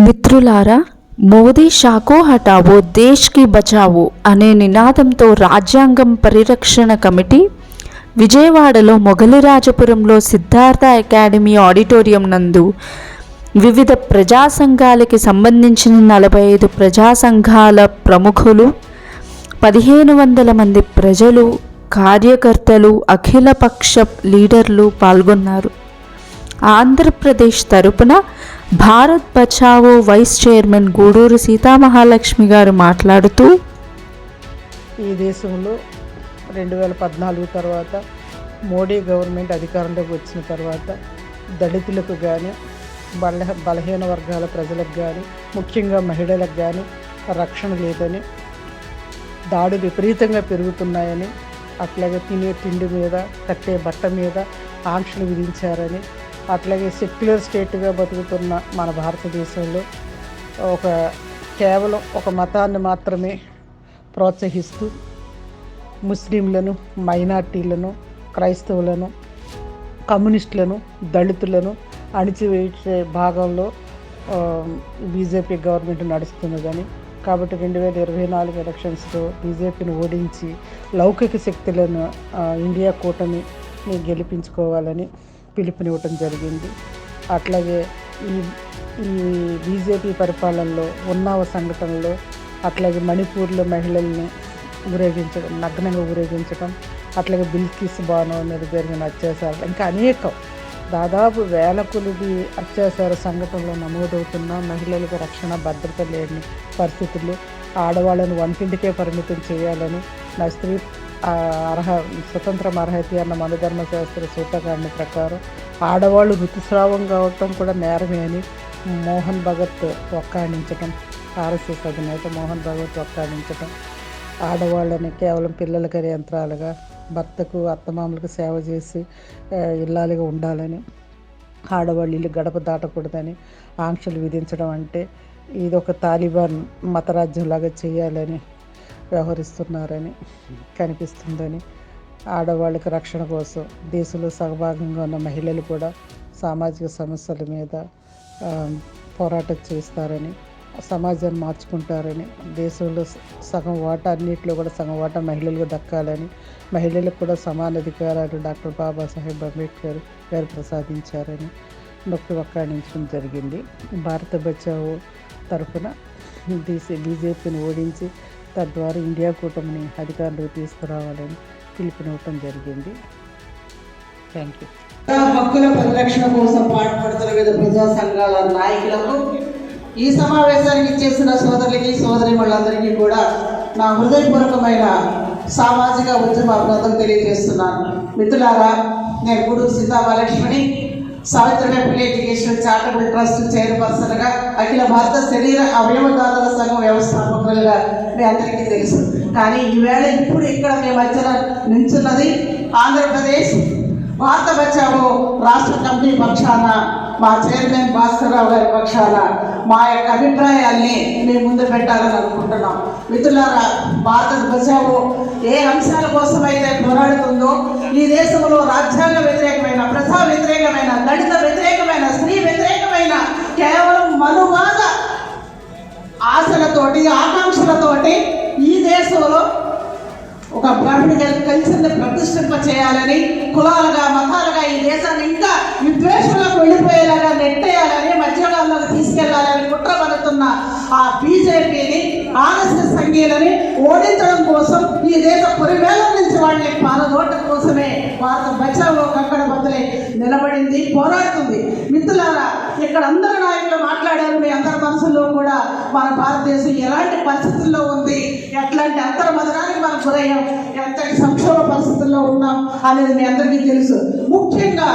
మిత్రులారా మోదీ షాకో హటావో దేశ్కి బచావో అనే నినాదంతో రాజ్యాంగం పరిరక్షణ కమిటీ విజయవాడలో మొగలిరాజపురంలో సిద్ధార్థ అకాడమీ ఆడిటోరియం నందు వివిధ ప్రజా సంఘాలకి సంబంధించిన నలభై ఐదు ప్రజా సంఘాల ప్రముఖులు పదిహేను వందల మంది ప్రజలు కార్యకర్తలు అఖిలపక్ష లీడర్లు పాల్గొన్నారు. ఆంధ్రప్రదేశ్ తరపున భారత్ బచావో వైస్ చైర్మన్ గూడూరు సీతామహాలక్ష్మి గారు మాట్లాడుతూ ఈ దేశంలో రెండు వేల పద్నాలుగు తర్వాత మోడీ గవర్నమెంట్ అధికారంలోకి వచ్చిన తర్వాత దళితులకు కానీ బల బలహీన వర్గాల ప్రజలకు కానీ ముఖ్యంగా మహిళలకు కానీ రక్షణ లేదని దాడులు విపరీతంగా పెరుగుతున్నాయని అట్లాగే తినే తిండి మీద కట్టే బట్ట మీద ఆంక్షలు విధించారని అట్లాగే సెక్యులర్ స్టేట్గా బతుకుతున్న మన భారతదేశంలో ఒక కేవలం ఒక మతాన్ని మాత్రమే ప్రోత్సహిస్తూ ముస్లింలను మైనార్టీలను క్రైస్తవులను కమ్యూనిస్టులను దళితులను అణిచివేసే భాగంలో బీజేపీ గవర్నమెంట్ నడుస్తున్నదని. కాబట్టి రెండు వేల ఇరవై నాలుగు ఎలక్షన్స్లో బీజేపీని ఓడించి లౌకిక శక్తులను ఇండియా కూటమి గెలిపించుకోవాలని పిలుపునివ్వటం జరిగింది. అట్లాగే ఈ ఈ బీజేపీ పరిపాలనలో ఉన్నావ సంఘటనలో అట్లాగే మణిపూర్లో మహిళల్ని ఊరేగించడం నగ్నంగా ఊరేగించడం అట్లాగే బిల్కిస్ బాను మీద జరిగిన అత్యాచారాలు ఇంకా అనేకం. దాదాపు వేల కొలిది అత్యాచార సంఘటనలు నమోదవుతున్న మహిళలకు రక్షణ భద్రత లేని పరిస్థితులు ఆడవాళ్ళను వంటింటికే పరిమితం చేయాలని నా స్త్రీ అర్హ స్వతంత్రం అర్హత అన్న మనధర్మ శాస్త్ర ప్రకారం ఆడవాళ్ళు ఋతుస్రావం కావటం కూడా నేరమే అని మోహన్ భగత్ ఒక్కాడించటం ఆర్ఎస్ఎస్ అధినేత మోహన్ భగవత్ ఒక్కాడించటం ఆడవాళ్ళని కేవలం పిల్లలకి యంత్రాలుగా భర్తకు అత్తమామలకు సేవ చేసి ఇల్లాలుగా ఉండాలని ఆడవాళ్ళు ఇల్లు గడప దాటకూడదని ఆంక్షలు విధించడం అంటే ఇది ఒక తాలిబాన్ మతరాజ్యంలాగా చేయాలని వ్యవహరిస్తున్నారని కనిపిస్తుందని ఆడవాళ్ళకి రక్షణ కోసం దేశంలో సహభాగంగా ఉన్న మహిళలు కూడా సామాజిక సమస్యల మీద పోరాటం చేస్తారని సమాజాన్ని మార్చుకుంటారని దేశంలో సగం వాట అన్నింటిలో కూడా సగం వాటా మహిళలకు దక్కాలని మహిళలకు కూడా సమాన అధికారాలు డాక్టర్ బాబాసాహెబ్ అంబేద్కర్ గారు ప్రసాదించారని నొక్కి వక్కాణించడం జరిగింది. భారత బచావో తరఫున బీసీ బీజేపీని ఓడించి తద్వారా ఇండియా కూటమిని అధికారులు తీసుకురావాలని పిలుపునివ్వటం జరిగింది. థ్యాంక్ యూ హక్కుల పరిరక్షణ కోసం పాటుపడుతున్న వివిధ ప్రజా సంఘాల నాయకులకు ఈ సమావేశానికి చేసిన సోదరులకి సోదరి వాళ్ళందరికీ కూడా నా హృదయపూర్వకమైన సామాజిక ఉద్యమ అభినందనలు తెలియజేస్తున్నాను. మిత్రులారా నేను గుడు సీతామహాలక్ష్మిని సావిత్రిబాయి ఎడ్యుకేషన్ చారిటబుల్ ట్రస్ట్ చైర్పర్సన్గా అఖిల భారత శరీర అవయవదాతల సంఘం వ్యవస్థాపకులుగా మీ అందరికీ తెలుసు. కానీ ఈవేళ ఇప్పుడు ఇక్కడ మీ మధ్యన నించున్నది ఆంధ్రప్రదేశ్ భారత బచావో రాష్ట్ర కమిటీ పక్షాన మా చైర్మన్ భాస్కర్రావు గారి పక్షాన మా యొక్క అభిప్రాయాల్ని మేము ముందు పెట్టాలని అనుకుంటున్నాం. మిత్రులారా భారత బచావో ఏ అంశాల కోసం అయితే పోరాడుతుందో ఈ దేశంలో రాజ్యాంగ వ్యతిరేకమైన ప్రజా వ్యతిరేకమైన దళిత వ్యతిరేకమైన స్త్రీ వ్యతిరేకమైన కేవలం మనువాద ఆశలతోటి ఆకాంక్షలతోటి ఈ దేశంలో ఒక బ్రాహ్మణ కలిసింది ప్రతిష్ఠింప చేయాలని కులాలుగా మతాలుగా ఈ దేశాన్ని ఇంకా విద్వేషంలోకి వెళ్ళిపోయేలాగా నెట్టేయాలని తీసుకెళ్ళాలని కుట్ర పడుతున్న ఆ బీజేపీని ఆర్ఎస్ఎస్ సంఘీయులని ఓడించడం కోసం ఈ దేశ పురివేల నుంచి వాళ్ళని పాలదోటం కోసమే భారత బచావో కక్కడ బదులే నిలబడింది పోరాడుతుంది. మిత్రులారా ఇక్కడ అందరు నాయకులు మాట్లాడారు మీ అందరి మనసుల్లో కూడా మన భారతదేశం ఎలాంటి పరిస్థితుల్లో ఉంది ఎట్లాంటి అంతర్మదనానికి మనం గురయ్యాం ఎంతటి సంక్షోభ పరిస్థితుల్లో ఉన్నాం అనేది మీ అందరికీ తెలుసు. ముఖ్యంగా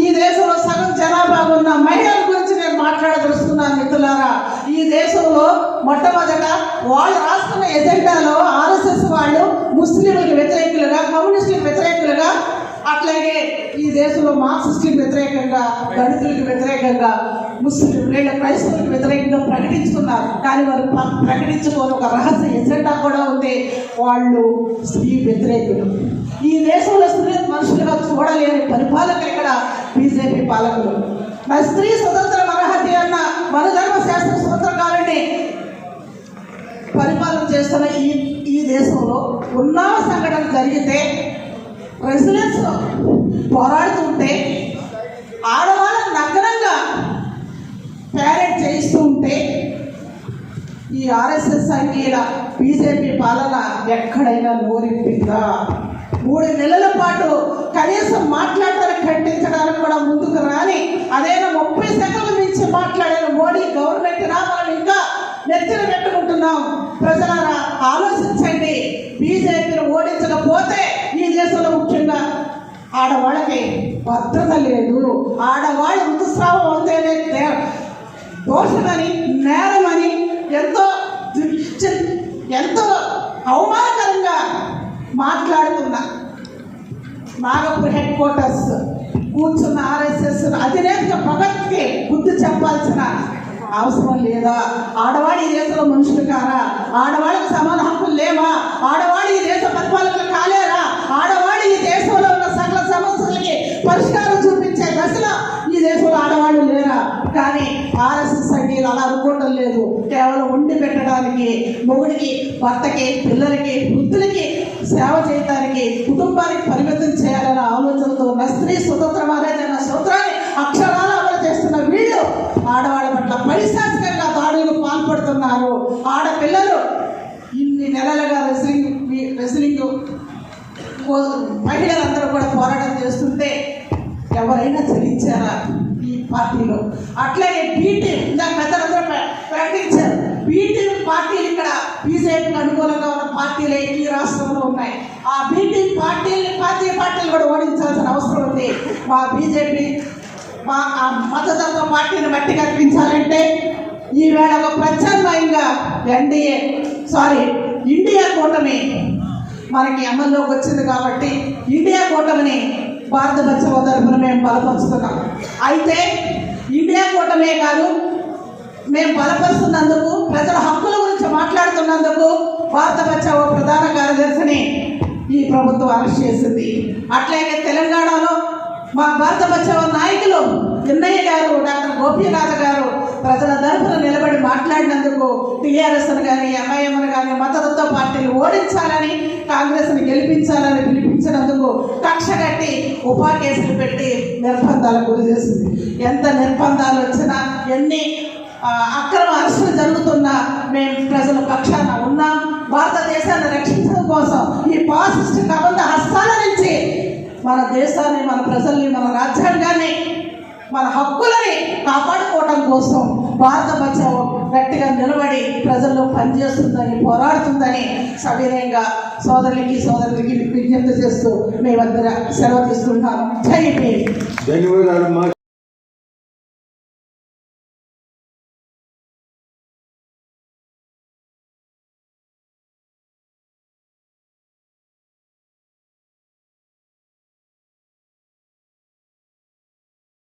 ఈ దేశంలో సగం జనాభా ఉన్న మహిళలు మాట్లాడదలుస్తున్నాను మిత్రులారా. ఈ దేశంలో మొట్టమొదట వాళ్ళు రాస్తున్న ఎజెండాలో ఆర్ఎస్ఎస్ వాళ్ళు ముస్లింలకు వ్యతిరేకులుగా కమ్యూనిస్టులకు వ్యతిరేకులుగా అట్లాగే ఈ దేశంలో మార్క్సిస్టులకు వ్యతిరేకంగా దళితులకు వ్యతిరేకంగా ముస్లిం లేదా క్రైస్తవులకు వ్యతిరేకంగా ప్రకటించుకున్నారు. కానీ వారు ప్ర- ప్రకటించుకోని ఒక రహస్య ఎజెండా కూడా ఉంది. వాళ్ళు స్త్రీ వ్యతిరేకులు. ఈ దేశంలో స్త్రీ మనుషులుగా చూడలేని పరిపాలకులు ఇక్కడ బీజేపీ పాలకులు. మరి స్త్రీ స్వతంత్ర అర్హత మన ధర్మ శాస్త్ర రాజ్యాంగాన్ని పరిపాలన చేస్తున్న ఈ ఈ దేశంలో ఉన్న సంఘటన జరిగితే రెసిడెన్స్ పోరాడుతుంటే ఆడవాళ్ళని నగ్నంగా ప్యారెడ్ చేయిస్తూ ఉంటే ఈ ఆర్ఎస్ఎస్ సంఘీల బీజేపీ పాలన ఎక్కడైనా నోరెప్పిందా మూడు నెలల పాటు కనీసం మాట్లాడటానికి ఖండించడానికి కూడా ముందుకు రాని అదైనా ముప్పై సెకండ్ల మించి మాట్లాడిన మోడీ గవర్నమెంట్ రావాలని ఇంకా నెత్తిన పెట్టుకుంటున్నాం. ప్రజలారా ఆలోచించండి. బీజేపీని ఓడించకపోతే ఈ దేశంలో ముఖ్యంగా ఆడవాళ్ళకి భద్రత లేదు. ఆడవాళ్ళ ఋతుస్రావం అవుతేనే దోషమని నేరమని ఎంతో ఎంతో అవమానకరంగా మాట్లాడుతున్నా. నాగపూర్ హెడ్ క్వార్టర్స్ కూర్చున్న ఆర్ఎస్ఎస్ అధినేత భగత్కి బుద్ధి చెప్పాల్సిన అవసరం లేదా? ఆడవాడి ఈ దేశంలో మనుషులు కారా? ఆడవాళ్ళకి సమాన హక్కులు లేవా? ఆడవాడి ఈ దేశ పరిపాలకులు కాలేరా? ఆడవాడి ఈ దేశంలో ఉన్న సకల సమస్యలకి పరిష్కారం చూపించే దశలో ఈ దేశంలో ఆడవాళ్ళు లేరా? కానీ ఆర్ఎస్ఎస్ సంఘీయులు అలా అనుకోవటం లేదు. కేవలం ఉండి పెట్టడానికి మొగుడికి భర్తకి పిల్లలకి వృద్ధులకి సేవ చేయడానికి కుటుంబానికి పరిమితం చేయాలనే స్త్రీ స్వతంత్రం అనేది అన్న సూత్రాన్ని అక్షరాలు అమలు చేస్తున్న వీళ్ళు ఆడవాళ్ళ పట్ల పైశాచికంగా దాడులకు పాల్పడుతున్నారు. ఆడపిల్లలు ఇన్ని నెలలుగా రెస్లింగ్ రెస్లింగ్ మహిళలందరూ కూడా పోరాటం చేస్తుంటే ఎవరైనా చలించారా ఈ పార్టీలో? అట్లాగే బీటీ ఇందాక పెద్దలందరూ ప్రకటించారు. బీటీ పార్టీలు ఇక్కడ బీజేపీకి అనుకూలంగా ఉన్న పార్టీలు ఈ రాష్ట్రంలో ఉన్నాయి. ఆ బీటీ పార్టీ పార్టీలు కూడా ఓడించాల్సిన అవసరం ఉంది మా బీజేపీ మా ఆ మతతత్వ పార్టీని బట్టి కల్పించాలంటే ఈవేళ ఒక ప్రత్యామ్నాయంగా ఎన్డీఏ సారీ ఇండియా కూటమి మనకి అమల్లోకి వచ్చింది కాబట్టి ఇండియా కూటమిని భారత బచ్చవ తరఫున మేము బలపరుస్తున్నాం. అయితే ఇండియా కూటమే కాదు మేము బలపరుస్తున్నందుకు ప్రజల హక్కుల గురించి మాట్లాడుతున్నందుకు భారత బచావో ప్రధాన కార్యదర్శిని ఈ ప్రభుత్వం అరెస్ట్ చేసింది. అట్లాగే తెలంగాణ మా భారత బచావ నాయకులు ఎన్నయ్య గారు డాక్టర్ గోపీనాథ్ గారు ప్రజల తరఫున నిలబడి మాట్లాడినందుకు టీఆర్ఎస్ కానీ ఎంఐఎం కానీ మతతత్వ పార్టీలు ఓడించాలని కాంగ్రెస్ని గెలిపించాలని పిలిపించినందుకు కక్ష కట్టి ఉపా కేసులు పెట్టి నిర్బంధాలకు గురి చేసింది. ఎంత నిర్బంధాలు వచ్చినా ఎన్ని అక్రమ అరెస్టులు జరుగుతున్నా మేము ప్రజల పక్షాన ఉన్నాం. భారతదేశాన్ని రక్షించడం కోసం ఈ పాసిస్ట్ కబంధ హస్తాల నుంచి మన దేశాన్ని మన ప్రజల్ని మన రాజ్యాంగాన్ని మన హక్కులని కాపాడుకోవడం కోసం భారత బచావో గట్టిగా నిలబడి ప్రజల్లో పనిచేస్తుందని పోరాడుతుందని సవినయంగా సోదరులకి సోదరులకి విజ్ఞప్తి చేస్తూ మేమందరం సెలవు తీసుకుంటాం జై ధన్యవాదాలు